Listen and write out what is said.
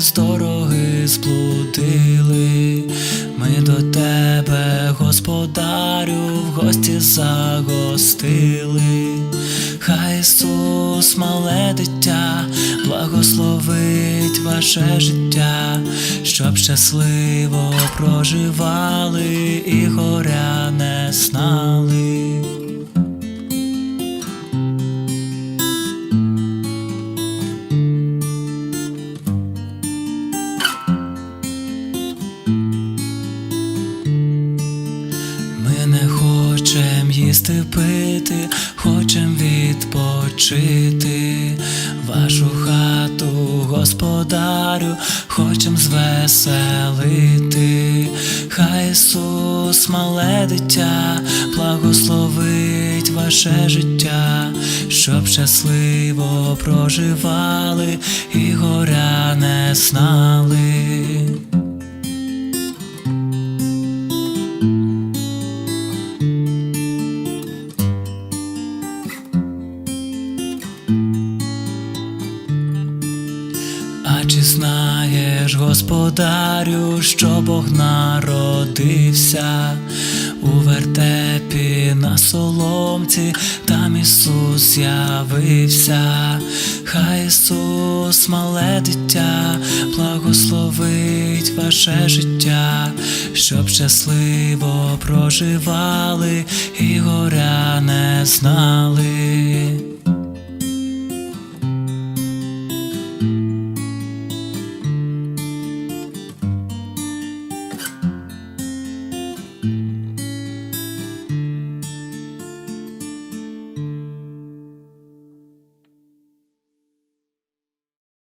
з дороги сплутили, ми до тебе, господарю, в гості загостили. Хай Ісус, мале дитя, благословить ваше життя, щоб щасливо проживали і горя не знали. Їсти пити, хочем відпочити. Вашу хату, господарю, хочем звеселити. Хай Ісус, мале дитя, благословить ваше життя, щоб щасливо проживали і горя не знали. Чи знаєш, господарю, що Бог народився у вертепі на соломці, там Ісус з'явився, хай Ісус, мале дитя, благословить ваше життя, щоб щасливо проживали і горя не знали.